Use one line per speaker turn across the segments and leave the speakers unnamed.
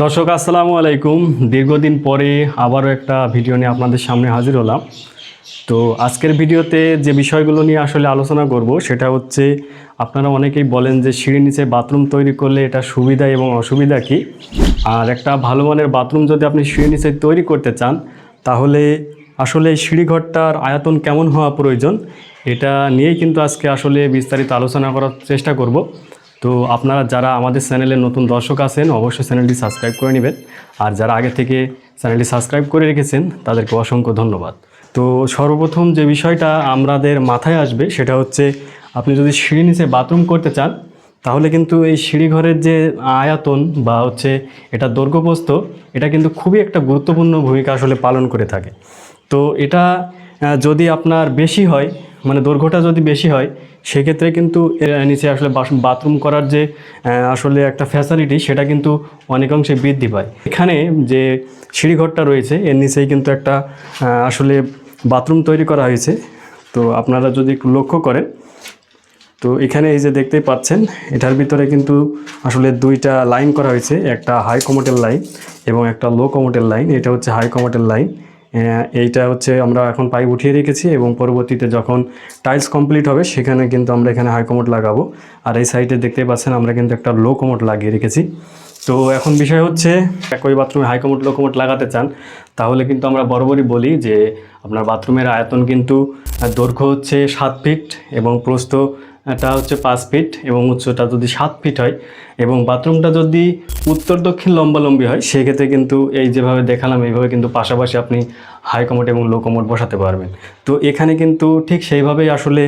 দর্শক, আসসালামু আলাইকুম। দীর্ঘদিন পরে আবারও একটা ভিডিও নিয়ে আপনাদের সামনে হাজির হলাম। তো আজকের ভিডিওতে যে বিষয়গুলো নিয়ে আসলে আলোচনা করব, সেটা হচ্ছে, আপনারা অনেকেই বলেন যে সিঁড়ি নিচে বাথরুম তৈরি করলে এটা সুবিধা এবং অসুবিধা কি? আর একটা ভালো মানের বাথরুম যদি আপনি সিঁড়ি নিচে তৈরি করতে চান, তাহলে আসলে সিঁড়িঘরটার আয়তন কেমন হওয়া প্রয়োজন? এটা নিয়েই কিন্তু আজকে আসলে বিস্তারিত আলোচনা করার চেষ্টা করব। তো আপনারা যারা আমাদের চ্যানেলে নতুন দর্শক আছেন, অবশ্যই চ্যানেলটি সাবস্ক্রাইব করে নেবেন। আর যারা আগে থেকে চ্যানেলটি সাবস্ক্রাইব করে রেখেছেন, তাদেরকে অসংখ্য ধন্যবাদ। তো সর্বপ্রথম যে বিষয়টা আমাদের মাথায় আসবে, সেটা হচ্ছে আপনি যদি সিঁড়ি নিচে বাথরুম করতে চান, তাহলে কিন্তু এই সিঁড়িঘরের যে আয়াতন বা হচ্ছে এটা দৈর্ঘ্যপ্রস্থ, এটা কিন্তু খুবই একটা গুরুত্বপূর্ণ ভূমিকা আসলে পালন করে থাকে। তো এটা যদি আপনার বেশি হয় মানে দৈর্ঘ্যটা যদি বেশি হয়, সেক্ষেত্রে কিন্তু এর নিচে আসলে বাথরুম করার যে আসলে একটা ফ্যাসিলিটি সেটা কিন্তু অনেকাংশে বৃদ্ধি পায়। এখানে যে সিঁড়িঘরটা রয়েছে, এর নিচেই কিন্তু একটা আসলে বাথরুম তৈরি করা হয়েছে। তো আপনারা যদি একটু লক্ষ্য করেন, তো এখানে এই যে দেখতেই পাচ্ছেন, এটার ভিতরে কিন্তু আসলে দুইটা লাইন করা হয়েছে, একটা হাই কমোটের লাইন এবং একটা লো কমোটের লাইন এটা হচ্ছে হাই কমোটের লাইন এইটা হচ্ছে আমরা এখন পাইপ উঠিয়ে রেখেছি এবং পরবর্তীতে যখন টাইলস কমপ্লিট হবে, সেখানে কিন্তু আমরা এখানে হাই কমোট লাগাবো। আর এই সাইডে দেখতেই পাচ্ছেন, আমরা কিন্তু একটা লো কমোট লাগিয়ে রেখেছি। তো এখন বিষয় হচ্ছে, একই বাথরুমে হাই কমোট লো কমোট লাগাতে চান, তাহলে কিন্তু আমরা বরাবরই বলি যে, আপনার বাথরুমের আয়তন কিন্তু দৈর্ঘ্য হচ্ছে সাত ফিট এবং প্রস্থ এটা হচ্ছে পাঁচ ফিট এবং উচ্চতা যদি সাত ফিট হয় এবং বাথরুমটা যদি উত্তর দক্ষিণ লম্বালম্বি হয়, সেক্ষেত্রে কিন্তু এই যেভাবে দেখালাম, এইভাবে কিন্তু পাশাপাশি আপনি হাই কমোড এবং লো কমোড বসাতে পারবেন। তো এখানে কিন্তু ঠিক সেইভাবেই আসলে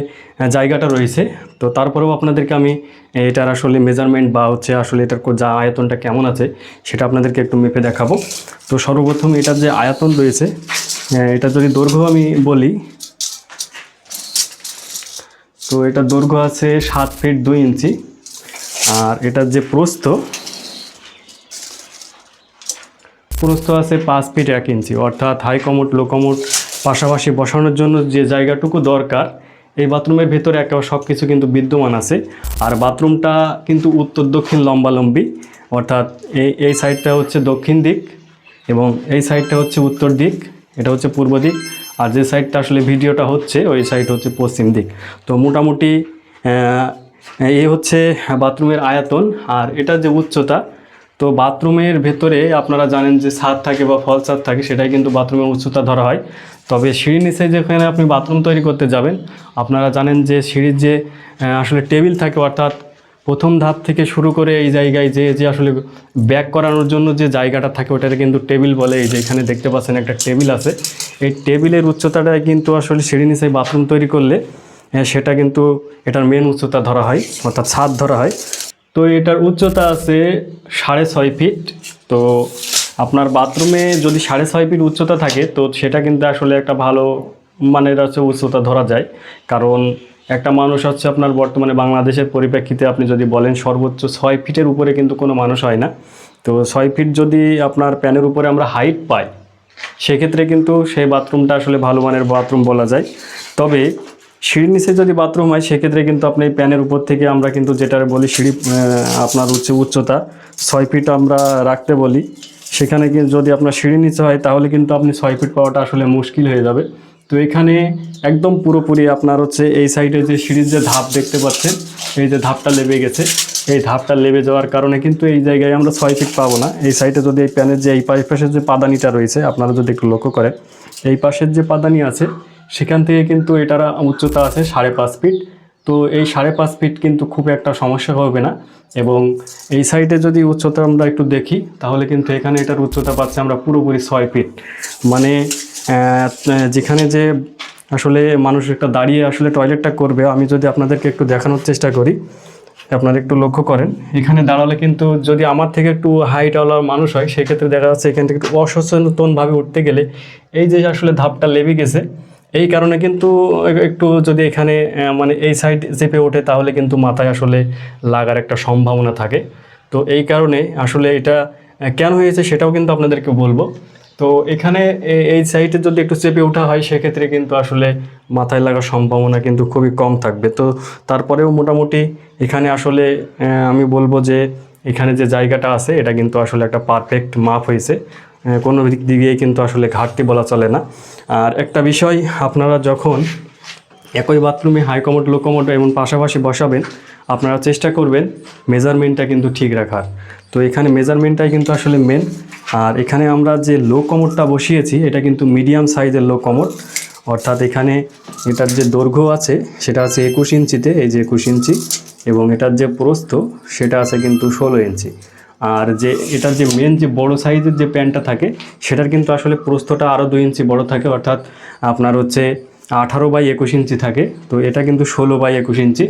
জায়গাটা রয়েছে। তো তারপরেও আপনাদেরকে আমি এটার আসলে মেজারমেন্ট বা হচ্ছে আসলে এটার যা আয়তনটা কেমন আছে, সেটা আপনাদেরকে একটু মেপে দেখাবো। তো সর্বপ্রথম এটার যে আয়তন রয়েছে এটা যদি দৈর্ঘ্য আমি বলি তো এটা দৈর্ঘ্য আছে সাত ফিট দুই ইঞ্চি। আর এটার যে প্রস্থ প্রস্থ আছে পাঁচ ফিট এক ইঞ্চি। অর্থাৎ হাই কমোট লো কমোট পাশাপাশি বসানোর জন্য যে জায়গাটুকু দরকার, এই বাথরুমের ভেতরে একেবারে সব কিছু কিন্তু বিদ্যমান আছে। আর বাথরুমটা কিন্তু উত্তর দক্ষিণ লম্বালম্বি, অর্থাৎ এই এই সাইডটা হচ্ছে দক্ষিণ দিক এবং এই সাইডটা হচ্ছে উত্তর দিক, এটা হচ্ছে পূর্ব দিক। আর যে সাইডটা আসলে ভিডিওটা হচ্ছে, ওই সাইড হচ্ছে পশ্চিম দিক। তো মোটামুটি এই হচ্ছে বাথরুমের আয়তন আর এটা যে উচ্চতা, তো বাথরুমের ভেতরে আপনারা জানেন যে ছাদ থাকে বা ফল ছাদ থাকে, সেটাই কিন্তু বাথরুমের উচ্চতা ধরা হয়। তবে সিঁড়ির নিচে যেখানে আপনি বাথরুম তৈরি করতে যাবেন, আপনারা জানেন যে সিঁড়ির যে আসলে টেবিল থাকে অর্থাৎ প্রথম ধাপ থেকে শুরু করে এই জায়গায় যে যে আসলে ব্যাক করানোর জন্য যে জায়গাটা থাকে ওটাকে কিন্তু টেবিল বলে। এই যে এখানে দেখতে পাচ্ছেন একটা টেবিল আছে। এই টেবিলের উচ্চতাটা কিন্তু আসলে সিঁড়ি নিচে বাথরুম তৈরি করলে আহ, সেটা কিন্তু এটার মেন উচ্চতা ধরা হয় অর্থাৎ ছাদ ধরা হয়। তো এটার উচ্চতা আছে সাড়ে ছয় ফিট তো আপনার বাথরুমে যদি সাড়ে ছয় ফিট উচ্চতা থাকে তো সেটা কিন্তু আসলে একটা ভালো মানের হচ্ছে উচ্চতা ধরা যায়। কারণ একটা মানুষ হচ্ছে আপনার বর্তমানে বাংলাদেশের পরিপ্রেক্ষিতে আপনি যদি বলেন সর্বোচ্চ ছয় ফিটের উপরে কিন্তু কোনো মানুষ হয় না। তো ছয় ফিট যদি আপনার প্যানের উপরে আমরা হাইট পাই, সেক্ষেত্রে কিন্তু সেই বাথরুমটা আসলে ভালো মানের বাথরুম বলা যায়। তবে সিঁড়ির নিচে যদি বাথরুম হয়, সেক্ষেত্রে কিন্তু আপনি প্যানের উপর থেকে আমরা কিন্তু যেটা বলি সিঁড়ি আপনার হচ্ছে উচ্চতা, ছয় ফিট আমরা রাখতে বলি। সেখানে কিন্তু যদি আপনার সিঁড়ির নিচে হয়, তাহলে কিন্তু আপনি ছয় ফিট পাওয়াটা আসলে মুশকিল হয়ে যাবে। তো এখানে একদম পুরোপুরি আপনার হচ্ছে এই সাইডে যে সিঁড়ির যে ধাপ দেখতে পাচ্ছেন, এই যে ধাপটা লেবে গেছে। এই ধাপটা লেবে যাওয়ার কারণে কিন্তু এই জায়গায় আমরা ছয় ফিট পাবো না। এই সাইডে যদি এই প্যানের যে এই পাশ- পাশের যে পাদানিটা রয়েছে, আপনারা যদি একটু লক্ষ্য করেন, এই পাশের যে পাদানি আছে, সেখান থেকে কিন্তু এটার উচ্চতা আছে সাড়ে পাঁচ ফিট তো এই সাড়ে পাঁচ ফিট কিন্তু খুব একটা সমস্যা হবে না এবং এই সাইডে যদি উচ্চতা আমরা একটু দেখি, তাহলে কিন্তু এখানে এটার উচ্চতা পাচ্ছে আমরা পুরোপুরি ছয় ফিট মানে যেখানে যে আসলে মানুষ একটা দাঁড়িয়ে আসলে টয়লেটটা করবে, আমি যদি আপনাদেরকে একটু দেখানোর চেষ্টা করি, আপনারা একটু লক্ষ্য করেন, এখানে দাঁড়ালে কিন্তু যদি আমার থেকে একটু হাইটওয়ালা মানুষ হয়, সেক্ষেত্রে দেখা যাচ্ছে এখান থেকে একটু অসচেতনভাবে উঠতে গেলে এই যে আসলে ধাপটা লেবে গেছে এই কারণে কিন্তু একটু যদি এখানে মানে এই সাইড চেপে ওঠে, তাহলে কিন্তু মাথায় আসলে লাগার একটা সম্ভাবনা থাকে। তো এই কারণে আসলে এটা কেন হয়েছে সেটাও কিন্তু আপনাদেরকে বলব। তো এখানে এই সাইডে যদি একটু চেপে ওঠা হয়, সেক্ষেত্রে কিন্তু আসলে মাথায় লাগার সম্ভাবনা কিন্তু খুবই কম থাকবে। তো তারপরেও মোটামুটি এখানে আসলে আমি বলব যে এখানে যে জায়গাটা আছে, এটা কিন্তু আসলে একটা পারফেক্ট মাপ হয়েছে। কোনো দিক দিয়েই কিন্তু আসলে ঘাটতি বলা চলে না। আর একটা বিষয়, আপনারা যখন একই বাথরুমে হাই কমোড লো এবং পাশাপাশি বসাবেন, আপনারা চেষ্টা করবেন মেজারমেন্টটা কিন্তু ঠিক রাখার। তো এখানে মেজারমেন্টটাই কিন্তু আসলে মেন আর এখানে আমরা যে লো কমোডটা বসিয়েছি, এটা কিন্তু মিডিয়াম সাইজের লো কমোড অর্থাৎ এখানে এটার যে দৈর্ঘ্য আছে, সেটা আছে একুশ ইঞ্চিতে, এই যে একুশ ইঞ্চি, এবং এটার যে প্রস্থ, সেটা আছে কিন্তু ষোলো ইঞ্চি। আর যে, এটার যে মেন যে বড় সাইজের যে প্যান্টটা থাকে, সেটার কিন্তু আসলে প্রস্থটা আরও দুই ইঞ্চি বড় থাকে, অর্থাৎ আপনার হচ্ছে আঠারো বাই একুশ ইঞ্চি থাকে। তো এটা কিন্তু ষোলো বাই একুশ ইঞ্চি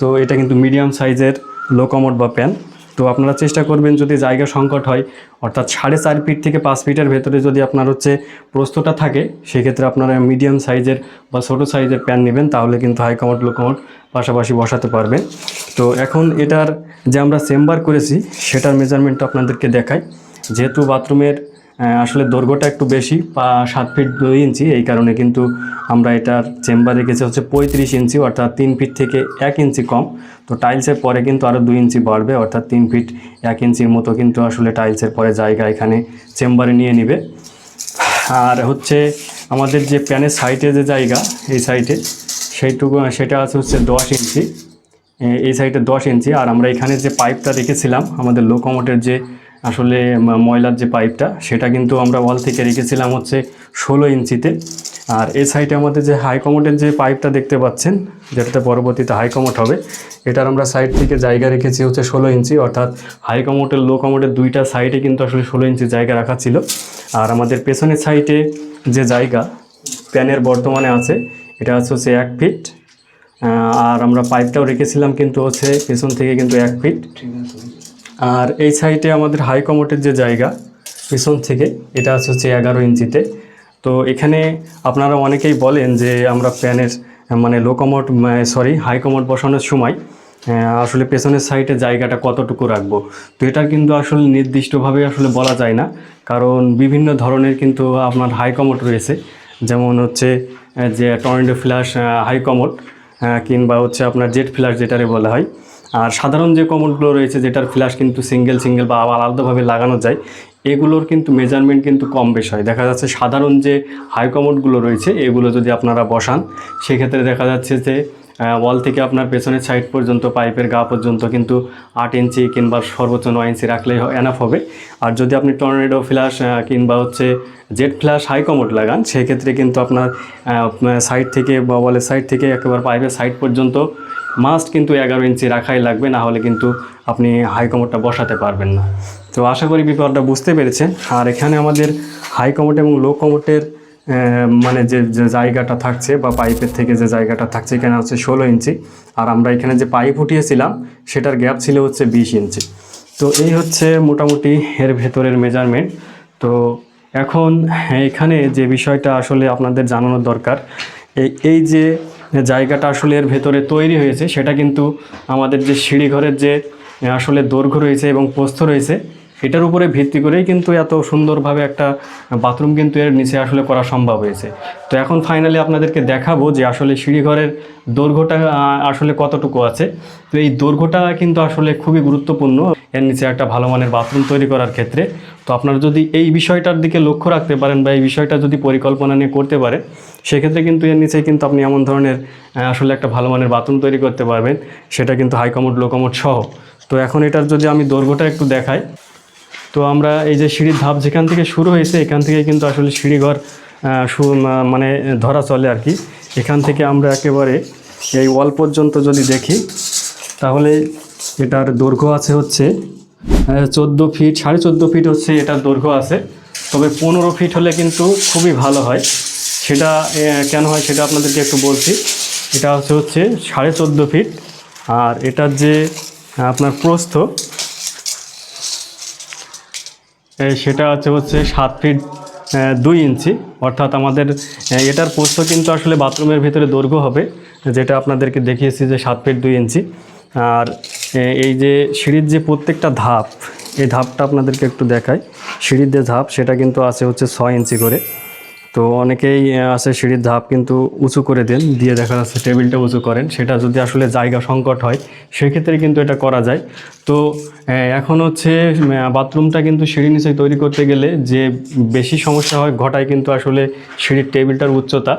তো এটা কিন্তু মিডিয়াম সাইজের লোকমোট বা প্যান তো আপনারা চেষ্টা করবেন যদি জায়গা সংকট হয়, অর্থাৎ সাড়ে চার ফিট থেকে পাঁচ ফিটের ভেতরে যদি আপনার হচ্ছে প্রস্তটা থাকে, সেক্ষেত্রে আপনারা মিডিয়াম সাইজের বা ছোটো সাইজের প্যান নেবেন, তাহলে কিন্তু হাই কমোড লো কমোড পাশাপাশি বসাতে পারবেন। তো এখন এটার যে আমরা চেম্বার করেছি, সেটার মেজারমেন্টটা আপনাদেরকে দেখাই। যেহেতু বাথরুমের আসলে দৈর্ঘ্যটা একটু বেশি বা সাত ফিট দুই ইঞ্চি এই কারণে কিন্তু আমরা এটার চেম্বার রেখেছি হচ্ছে পঁয়ত্রিশ ইঞ্চি অর্থাৎ তিন ফিট থেকে এক ইঞ্চি কম। তো টাইলসের পরে কিন্তু আরও দুই ইঞ্চি বাড়বে, অর্থাৎ তিন ফিট এক ইঞ্চির মতো কিন্তু আসলে টাইলসের পরে জায়গা এখানে চেম্বারে নিয়ে নেবে। আর হচ্ছে আমাদের যে প্যানের সাইডে যে জায়গা, এই সাইডে সেইটুকু, সেটা আছে হচ্ছে দশ ইঞ্চি এই সাইডে দশ ইঞ্চি আর আমরা এখানে যে পাইপটা রেখেছিলাম, আমাদের লোকোমোটের যে আসলে ময়লার যে পাইপটা, সেটা কিন্তু আমরা ওয়াল থেকে রেখেছিলাম হচ্ছে ষোলো ইঞ্চিতে। আর এ সাইডে আমাদের যে হাইকমোটের যে পাইপটা দেখতে পাচ্ছেন, যেটাতে পরবর্তীতে হাইকমোট হবে, এটার আমরা সাইড থেকে জায়গা রেখেছি হচ্ছে ষোলো ইঞ্চি, অর্থাৎ হাইকমোটের লো কমোটের দুইটা সাইডে কিন্তু আসলে ষোলো ইঞ্চি জায়গা রাখা ছিল। আর আমাদের পেছনের সাইডে যে জায়গা প্যানের বর্তমানে আছে, এটা আছে হচ্ছে এক ফিট আর আমরা পাইপটাও রেখেছিলাম কিন্তু হচ্ছে পেছন থেকে কিন্তু এক ফিট আর এই সাইডে আমাদের হাই কমোটের যে জায়গা, পেছন থেকে, এটা আছে হচ্ছে এগারো ইঞ্চিতে। তো এখানে আপনারা অনেকেই বলেন যে আমরা প্যানের মানে লো কমোট সরি হাই কমোট বসানোর সময় আসলে পেছনের সাইডে জায়গাটা কতটুকু রাখব? তো এটা কিন্তু আসলে নির্দিষ্টভাবে আসলে বলা যায় না, কারণ বিভিন্ন ধরনের কিন্তু আপনার হাই কমোট রয়েছে। যেমন হচ্ছে যে টর্নেডো ফ্ল্যাশ হাই কমোট কিংবা হচ্ছে আপনার জেট ফ্ল্যাশ যেটারে বলা হয়। আর সাধারণ যে কমোডগুলো রয়েছে, যেটার ফ্ল্যাশ কিন্তু সিঙ্গেল সিঙ্গেল বা আবার আলাদাভাবে লাগানো যায়, এগুলোর কিন্তু মেজারমেন্ট কিন্তু কম বেশ হয়। দেখা যাচ্ছে সাধারণ যে হাই কমোডগুলো রয়েছে, এগুলো যদি আপনারা বসান, সেক্ষেত্রে দেখা যাচ্ছে যে ওয়াল থেকে আপনার পেছনের সাইড পর্যন্ত পাইপের গা পর্যন্ত কিন্তু আট ইঞ্চি কিংবা সর্বোচ্চ নয় ইঞ্চি রাখলেই এনাফ হবে। আর যদি আপনি টর্নেডো ফ্ল্যাশ কিংবা হচ্ছে জেট ফ্ল্যাশ হাই কমোড লাগান, সেক্ষেত্রে কিন্তু আপনার সাইড থেকে বা ওয়ালের সাইড থেকে একেবারে পাইপের সাইড পর্যন্ত মাস্ট কিন্তু এগারো ইঞ্চি রাখাই লাগবে, না হলে কিন্তু আপনি হাই কমোডটা বসাতে পারবেন না। তো আশা করি বিপদটা বুঝতে পেরেছেন। আর এখানে আমাদের হাই কমোড এবং লো কমোটের মানে যে জায়গাটা থাকছে বা পাইপের থেকে যে জায়গাটা থাকছে, এখানে হচ্ছে ষোলো ইঞ্চি। আর আমরা এখানে যে পাইপ উঠিয়েছিলাম, সেটার গ্যাপ ছিল হচ্ছে বিশ ইঞ্চি। তো এই হচ্ছে মোটামুটি এর ভেতরের মেজারমেন্ট তো এখন এখানে যে বিষয়টা আসলে আপনাদের জানানোর দরকার এই এই যে জায়গাটা আসলে এর ভেতরে তৈরি হয়েছে, সেটা কিন্তু আমাদের যে সিঁড়িঘরের যে আসলে দৈর্ঘ্য রয়েছে এবং প্রস্থ রয়েছে এটার উপরে ভিত্তি করেই কিন্তু এত সুন্দরভাবে একটা বাথরুম কিন্তু এর নিচে আসলে করা সম্ভব হয়েছে। তো এখন ফাইনালি আপনাদেরকে দেখাবো যে আসলে সিঁড়িঘরের দৈর্ঘ্যটা আসলে কতটুকু আছে। তো এই দৈর্ঘ্যটা কিন্তু আসলে খুবই গুরুত্বপূর্ণ এর নিচে একটা ভালো মানের বাথরুম তৈরি করার ক্ষেত্রে। তো আপনারা যদি এই বিষয়টার দিকে লক্ষ্য রাখতে পারেন বা এই বিষয়টা যদি পরিকল্পনা নিয়ে করতে পারেন, সেক্ষেত্রে কিন্তু এর নিচে কিন্তু আপনি এমন ধরনের আসলে একটা ভালো মানের বাথরুম তৈরি করতে পারবেন। সেটা কিন্তু হাইকমোড, লোকমোড সহ। তো এখন এটার যদি আমি দৈর্ঘ্যটা একটু দেখাই তো আমরা এই যে সিঁড়ির ধাপ যেখান থেকে শুরু হয়েছে, এখান থেকে কিন্তু আসলে সিঁড়িঘর মানে ধরা চলে আর কি। এখান থেকে আমরা একেবারে এই ওয়াল পর্যন্ত যদি দেখি, তাহলে এটার দৈর্ঘ্য আছে হচ্ছে চোদ্দ ফিট, সাড়ে চোদ্দ ফিট হচ্ছে এটার দৈর্ঘ্য আছে। তবে পনেরো ফিট হলে কিন্তু খুবই ভালো হয়। সেটা কেন হয় সেটা আপনাদেরকে একটু বলছি। এটা হচ্ছে হচ্ছে সাড়ে চোদ্দ ফিট। আর এটার যে, আপনার প্রস্থ সেটা হচ্ছে হচ্ছে সাত ফিট দুই ইঞ্চি। অর্থাৎ আমাদের এটার পোস্ত কিন্তু আসলে বাথরুমের ভিতরে দৈর্ঘ্য হবে, যেটা আপনাদেরকে দেখিয়েছি যে সাত ফিট দুই ইঞ্চি। আর এই যে সিঁড়ির যে প্রত্যেকটা ধাপ, এই ধাপটা আপনাদেরকে একটু দেখায় সিঁড়ির যে ধাপ, সেটা কিন্তু আছে হচ্ছে ছয় ইঞ্চি করে। তো অনেকেই আছে সিঁড়ির ধাপ কিন্তু উঁচু করে দেন, দিয়ে দেখা যাচ্ছে টেবিলটা উঁচু করেন। সেটা যদি আসলে জায়গা সংকট হয়, সেক্ষেত্রে কিন্তু এটা করা যায়। তো এখন হচ্ছে বাথরুমটা কিন্তু সিঁড়ি নিচে তৈরি করতে গেলে যে বেশি সমস্যা হয়, ঘটায় কিন্তু আসলে সিঁড়ির টেবিলটার উচ্চতা।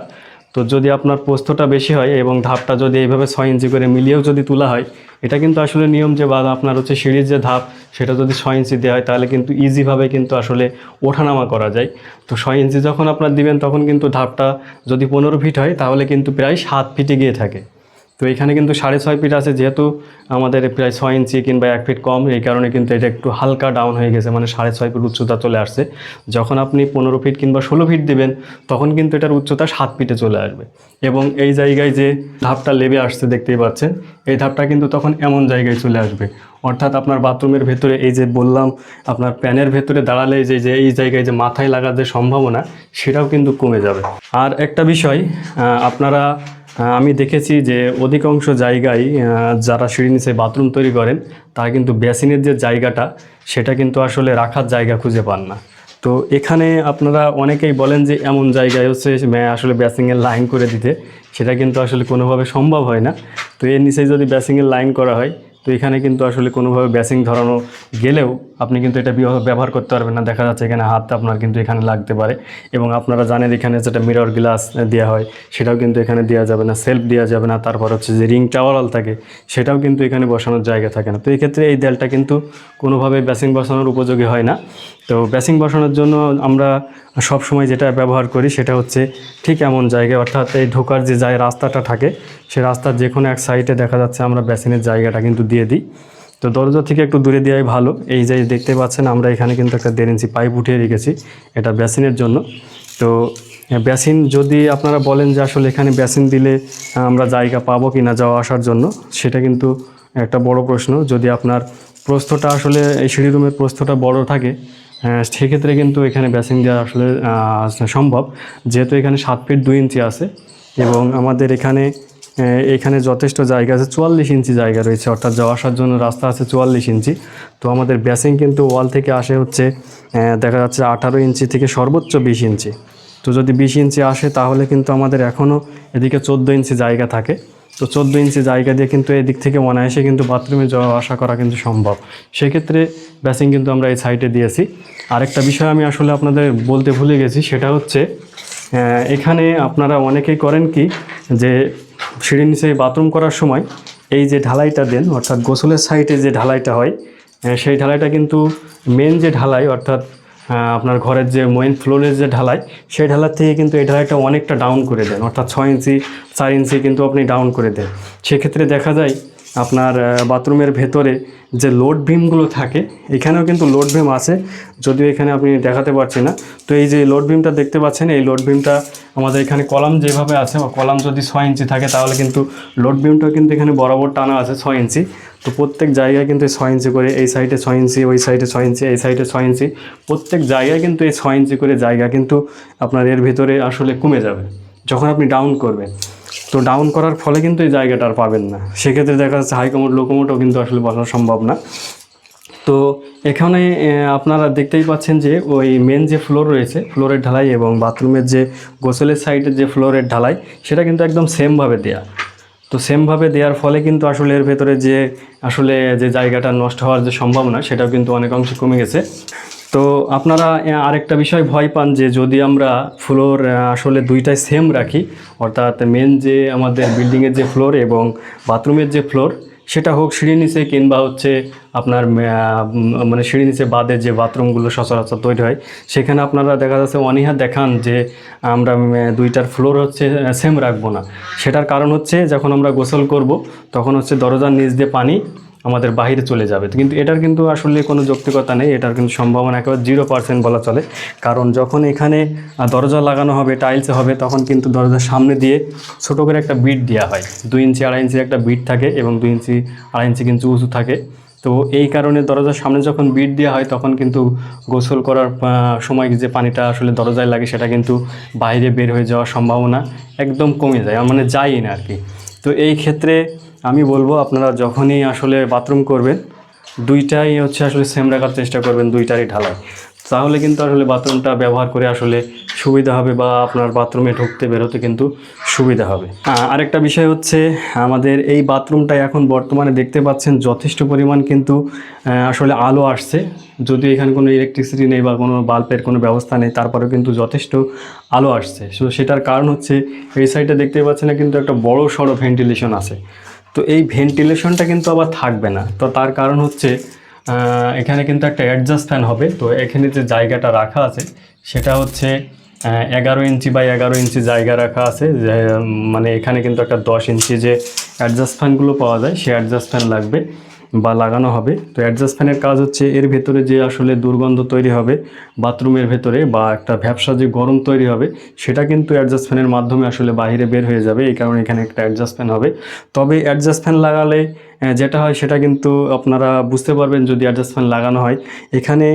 তো যদি আপনার পোস্তটা বেশি হয় এবং ধাপটা যদি এইভাবে ছয় ইঞ্চি করে মিলিয়েও যদি তোলা হয়, এটা কিন্তু আসলে নিয়ম যে বা আপনার হচ্ছে সিঁড়ির যে ধাপ, সেটা যদি ছয় ইঞ্চি দেওয়া হয় তাহলে কিন্তু ইজিভাবে কিন্তু আসলে ওঠানামা করা যায়। তো ছয় ইঞ্চি যখন আপনার দিবেন, তখন কিন্তু ধাপটা যদি পনেরো ফিট হয়, তাহলে কিন্তু প্রায় সাত ফিটে গিয়ে থাকে। তো এখানে কিন্তু সাড়ে ছয় ফিট আছে, যেহেতু আমাদের প্রায় ছয় ইঞ্চি কিংবা এক ফিট কম, এই কারণে কিন্তু এটা একটু হালকা ডাউন হয়ে গেছে মানে সাড়ে ছয় ফিট উচ্চতা চলে আসছে। যখন আপনি পনেরো ফিট কিংবা ষোলো ফিট দিবেন, তখন কিন্তু এটার উচ্চতা সাত ফিটে চলে আসবে। এবং এই জায়গায় যে ধাপটা লেবে আসছে, দেখতেই পাচ্ছেন, এই ধাপটা কিন্তু তখন এমন জায়গায় চলে আসবে। অর্থাৎ আপনার বাথরুমের ভেতরে, এই যে বললাম, আপনার প্যানের ভেতরে দাঁড়ালে যে যে এই জায়গায় যে মাথায় লাগার যে সম্ভাবনা, সেটাও কিন্তু কমে যাবে। আর একটা বিষয় আপনারা আমি দেখেছি যে অধিকাংশ জায়গায় যারা সিঁড়ি নিচে বাথরুম তৈরি করেন, তারা কিন্তু বেসিনের যে জায়গাটা, সেটা কিন্তু আসলে রাখার জায়গা খুঁজে পান না। তো এখানে আপনারা অনেকেই বলেন যে এমন জায়গায় হচ্ছে আসলে ব্যাসিংয়ের লাইন করে দিতে, সেটা কিন্তু আসলে কোনোভাবে সম্ভব হয় না। তো এর নিচে যদি ব্যাসিংয়ের লাইন করা হয় তো এখানে কিন্তু আসলে কোনোভাবে ব্যাসিং ধরানো গেলেও আপনি কিন্তু এটা বিহ- ব্যবহার করতে পারবেন না। দেখা যাচ্ছে এখানে হাত আপনার কিন্তু এখানে লাগতে পারে এবং আপনারা জানেন এখানে যেটা মিরর গ্লাস দেওয়া হয়, সেটাও কিন্তু এখানে দেওয়া যাবে না সেলফ দেওয়া যাবে না। তারপর হচ্ছে যে রিং টাওয়ারল থাকে, সেটাও কিন্তু এখানে বসানোর জায়গা থাকে না। তো এক্ষেত্রে ক্ষেত্রে এই দেয়ালটা কিন্তু কোনোভাবে ব্যাসিং বসানোর উপযোগী হয় না। তো ব্যাসিং বসানোর জন্য আমরা সব সময় যেটা ব্যবহার করি সেটা হচ্ছে ঠিক এমন জায়গায়, অর্থাৎ এই ঢোকার যে যায় রাস্তাটা থাকে, সে রাস্তার যে কোনো এক সাইডে দেখা যাচ্ছে আমরা বেসিনের জায়গাটা কিন্তু দিয়ে দিই। তো দরজা থেকে একটু দূরে দেওয়াই ভালো। এই যে দেখতে পাচ্ছেন আমরা এখানে কিন্তু একটা দেড় ইঞ্চি পাইপ উঠিয়ে রেখেছি, এটা বেসিনের জন্য। তো বেসিন যদি আপনারা বলেন যে আসলে এখানে বেসিন দিলে আমরা জায়গা পাবো কি না যাওয়া আসার জন্য, সেটা কিন্তু একটা বড় প্রশ্ন। যদি আপনার প্রস্থটা আসলে এই সিঁড়ি রুমের প্রস্থটা বড় থাকে সেক্ষেত্রে কিন্তু এখানে ব্যাসিং দেওয়া আসলে সম্ভব। যেহেতু এখানে সাত ফিট দুই ইঞ্চি আছে এবং আমাদের এখানে এখানে যথেষ্ট জায়গা আছে, চুয়াল্লিশ ইঞ্চি জায়গা রয়েছে। অর্থাৎ যাওয়া আসার জন্য রাস্তা আছে চুয়াল্লিশ ইঞ্চি। তো আমাদের ব্যাসিং কিন্তু ওয়াল থেকে আসে হচ্ছে দেখা যাচ্ছে আঠারো ইঞ্চি থেকে সর্বোচ্চ বিশ ইঞ্চি। তো যদি বিশ ইঞ্চি আসে তাহলে কিন্তু আমাদের এখনও এদিকে চোদ্দ ইঞ্চি জায়গা থাকে। তো চোদ্দ ইঞ্চি জায়গা দিয়ে কিন্তু এদিক থেকে অনায়াসে কিন্তু বাথরুমে যাওয়া, আসা করা কিন্তু সম্ভব। সেক্ষেত্রে ব্যাসিং কিন্তু আমরা এই সাইডে দিয়েছি। আরেকটা বিষয় আমি আসলে আপনাদের বলতে ভুলে গেছি, সেটা হচ্ছে এখানে আপনারা অনেকেই করেন কি, যে সিঁড়ির নিচে বাথরুম করার সময় এই যে ঢালাইটা দেন, অর্থাৎ গোসলের সাইডে যে ঢালাইটা হয় সেই ঢালাইটা কিন্তু মেন যে ঢালাই, অর্থাৎ আপনার ঘরের যে মেইন ফ্লোরের যে ঢালাই, সেই ঢালার থেকে কিন্তু এই ঢালাইটা অনেকটা ডাউন করে দেন। অর্থাৎ ছয় ইঞ্চি, চার ইঞ্চি কিন্তু আপনি ডাউন করে দেন। সেক্ষেত্রে দেখা যায় আপনার বাথরুমের ভেতরে যে লোড ভীমগুলো থাকে, এখানেও কিন্তু লোড ভীম আছে, যদিও এখানে আপনি দেখাতে পারছি না। তো এই যে লোড ভীমটা দেখতে পাচ্ছেন, এই লোড ভীমটা আমাদের এখানে কলাম যেভাবে আছে, বা কলাম যদি ছয় ইঞ্চি থাকে, তাহলে কিন্তু লোড ভীমটাও কিন্তু এখানে বরাবর টানা আছে ছয় ইঞ্চি। তো প্রত্যেক জায়গায় কিন্তু ছয় ইঞ্চি করে এই সাইডে ছয় ইঞ্চি, ওই সাইডে ছয় ইঞ্চি, এই সাইডে ছয় ইঞ্চি। প্রত্যেক জায়গায় কিন্তু এই ছয় ইঞ্চি করে জায়গা কিন্তু আপনার এর ভেতরে আসলে কমে যাবে, যখন আপনি ডাউন করবেন। তো ডাউন করার ফলে কিন্তু এই জায়গাটা আর পাবেন না। সেক্ষেত্রে দেখা যাচ্ছে হাই কমোড লো কমোডও কিন্তু আসলে বসানো সম্ভব না। তো এখানে আপনারা দেখতেই পাচ্ছেন যে ওই মেন যে ফ্লোর রয়েছে ফ্লোরের ঢালাই এবং বাথরুমের যে গোসলের সাইডের যে ফ্লোরের ঢালাই, সেটা কিন্তু একদম সেমভাবে দেয়া। তো সেমভাবে দেওয়ার ফলে কিন্তু আসলে এর ভেতরে যে, আসলে যে জায়গাটা নষ্ট হওয়ার যে সম্ভাবনা, সেটাও কিন্তু অনেকাংশে কমে গেছে। তো আপনারা আরেকটা বিষয় ভয় পান যে যদি আমরা ফ্লোর আসলে দুইটাই সেম রাখি, অর্থাৎ মেন যে আমাদের বিল্ডিংয়ের যে ফ্লোর এবং বাথরুমের যে ফ্লোর সেটা হোক সিঁড়ি নিচে কিংবা হচ্ছে আপনার মানে সিঁড়ি নিচে বাদে যে বাথরুমগুলো সচরাচর তৈরি হয়, সেখানে আপনারা দেখা যাচ্ছে অনীহা দেখান যে আমরা দুইটার ফ্লোর হচ্ছে সেম রাখব না। সেটার কারণ হচ্ছে যখন আমরা গোসল করব, তখন হচ্ছে দরজার নিচ দিয়ে পানি আমাদের বাইরে চলে যাবে। কিন্তু এটার কিন্তু আসলে কোনো যৌক্তিকতা নেই, এটার কিন্তু সম্ভাবনা একেবারে জিরো পার্সেন্ট বলা চলে। কারণ যখন এখানে দরজা লাগানো হবে টাইলসে হবে, তখন কিন্তু দরজার সামনে দিয়ে ছোটো করে একটা বিট দেওয়া হয়। দুই ইঞ্চি, আড়াই ইঞ্চির একটা বিট থাকে এবং দুই ইঞ্চি, আড়াই ইঞ্চি কিন্তু উঁচু থাকে। তো এই কারণে দরজার সামনে যখন বিট দেওয়া হয়, তখন কিন্তু গোসল করার সময় যে পানিটা আসলে দরজায় লাগে, সেটা কিন্তু বাইরে বের হয়ে যাওয়ার সম্ভাবনা একদম কমে যায়। মানে যায়ই না আর কি। তো এই ক্ষেত্রে আমি বলব আপনারা যখনই আসলে বাথরুম করবেন, দুইটাই হচ্ছে আসলে সেম রাখার চেষ্টা করবেন, দুইটারই ঢালাই। তাহলে কিন্তু আসলে বাথরুমটা ব্যবহার করে আসলে সুবিধা হবে বা আপনার বাথরুমে ঢুকতে বেরোতে কিন্তু সুবিধা হবে। আরেকটা বিষয় হচ্ছে, আমাদের এই বাথরুমটা এখন বর্তমানে দেখতে পাচ্ছেন, যথেষ্ট পরিমাণ কিন্তু আসলে আলো আসছে। যদিও এখানে কোনো ইলেকট্রিসিটি নেই বা কোনো বাল্বের কোনো ব্যবস্থা নেই, তারপরেও কিন্তু যথেষ্ট আলো আসছে। সো সেটার কারণ হচ্ছে, এই সাইডে দেখতে পাচ্ছেন না, কিন্তু একটা বড় সড়ো ভেন্টিলেশন আছে। তো এই ভেন্টিলেশনটা কিন্তু আবার থাকবে না। তো তার কারণ হচ্ছে এখানে কিন্তু একটা অ্যাডজাস্ট ফ্যান হবে। তো এখানে যে জায়গাটা রাখা আছে, সেটা হচ্ছে এগারো ইঞ্চি বা এগারো ইঞ্চি জায়গা রাখা আছে। মানে এখানে কিন্তু একটা দশ ইঞ্চি যে অ্যাডজাস্ট ফ্যানগুলো পাওয়া যায় সে অ্যাডজাস্ট ফ্যান লাগবে। বা লাগানো হবে। তো অ্যাডজাস্ট ফ্যানের কাজ হচ্ছে এর ভেতরে যে আসলে দুর্গন্ধ তৈরি হবে, বাথরুমের ভেতরে বা একটা ভ্যাবসা যে গরম তৈরি হবে, সেটা কিন্তু অ্যাডজাস্ট ফ্যানের মাধ্যমে আসলে বাইরে বের হয়ে যাবে। এই কারণে এখানে একটা অ্যাডজাস্ট ফ্যান হবে। তবে অ্যাডজাস্ট ফ্যান লাগালে যেটা হয় সেটা কিন্তু আপনারা বুঝতে পারবেন যদি অ্যাডজাস্ট ফ্যান লাগানো হয়। এখানে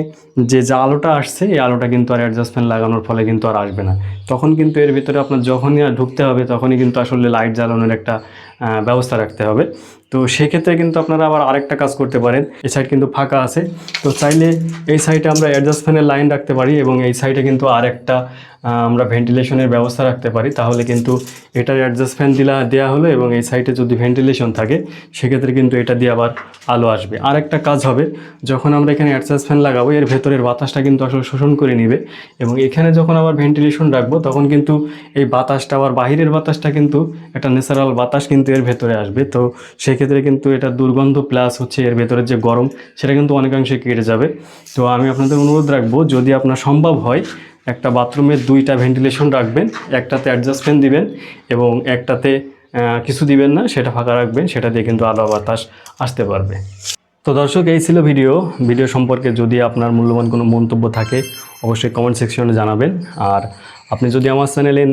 যে যে আলোটা আসছে, এই আলোটা কিন্তু আর অ্যাডজাস্ট ফ্যান লাগানোর ফলে কিন্তু আর আসবে না। তখন কিন্তু এর ভিতরে আপনার যখনই আর ঢুকতে হবে, তখনই কিন্তু আসলে লাইট জ্বালানোর একটা ব্যবস্থা রাখতে হবে। তো সেক্ষেত্রে কিন্তু আপনারা আবার আরেকটা কাজ করতে পারেন। এই সাইড কিন্তু ফাঁকা আছে। তো চাইলে এই সাইডে আমরা অ্যাডজাস্ট ফ্যানের লাইন রাখতে পারি এবং এই সাইডে কিন্তু আরেকটা আমরা ভেন্টিলেশনের ব্যবস্থা রাখতে পারি। তাহলে কিন্তু এটার অ্যাডজাস্ট ফ্যান দিলা দেওয়া হলো এবং এই সাইডে যদি ভেন্টিলেশন থাকে, সেক্ষেত্রে কিন্তু এটা দিয়ে আবার আলো আসবে। আরেকটা কাজ হবে, যখন আমরা এখানে অ্যাডজাস্ট ফ্যান লাগাবো, এর ভেতরের বাতাসটা কিন্তু আসলে শোষণ করে নিবে এবং এখানে যখন আবার ভেন্টিলেশন রাখব, তখন কিন্তু এই বাতাসটা, আবার বাহিরের বাতাসটা কিন্তু একটা ন্যাচারাল বাতাস কিন্তু এর ভেতরে আসবে। তো সেক্ষেত্রে কিন্তু এটা দুর্গন্ধ প্লাস হচ্ছে এর ভেতরের যে গরম, সেটা কিন্তু অনেকাংশে কেটে যাবে। তো আমি আপনাদের অনুরোধ রাখব, যদি আপনার সম্ভব হয় একটা বাথরুমে দুইটা ভেন্টিলেশন রাখবেন, একটাতে অ্যাডজাস্ট ফ্যান দিবেন এবং একটাতে কিছু দিবেন না, সেটা ফাঁকা রাখবেন, সেটা দিয়ে কিন্তু আলো বাতাস আসতে পারবে। তো দর্শক, এই ছিল ভিডিও। ভিডিও সম্পর্কে যদি আপনার মূল্যবান কোনো মন্তব্য থাকে, অবশ্যই কমেন্ট সেকশনে জানাবেন। আর আপনি যদি আমার চ্যানেলে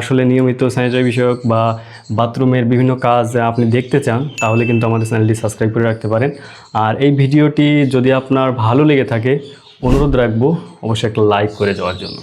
আসলে নিয়মিত স্যানিটারি বিষয়ক বা বাথরুমের বিভিন্ন কাজ আপনি দেখতে চান, তাহলে কিন্তু আমাদের চ্যানেলটি সাবস্ক্রাইব করে রাখতে পারেন। আর এই ভিডিওটি যদি আপনার ভালো লেগে থাকে অনুরোধ রাখব অবশ্যই একটা লাইক করে যাওয়ার জন্য।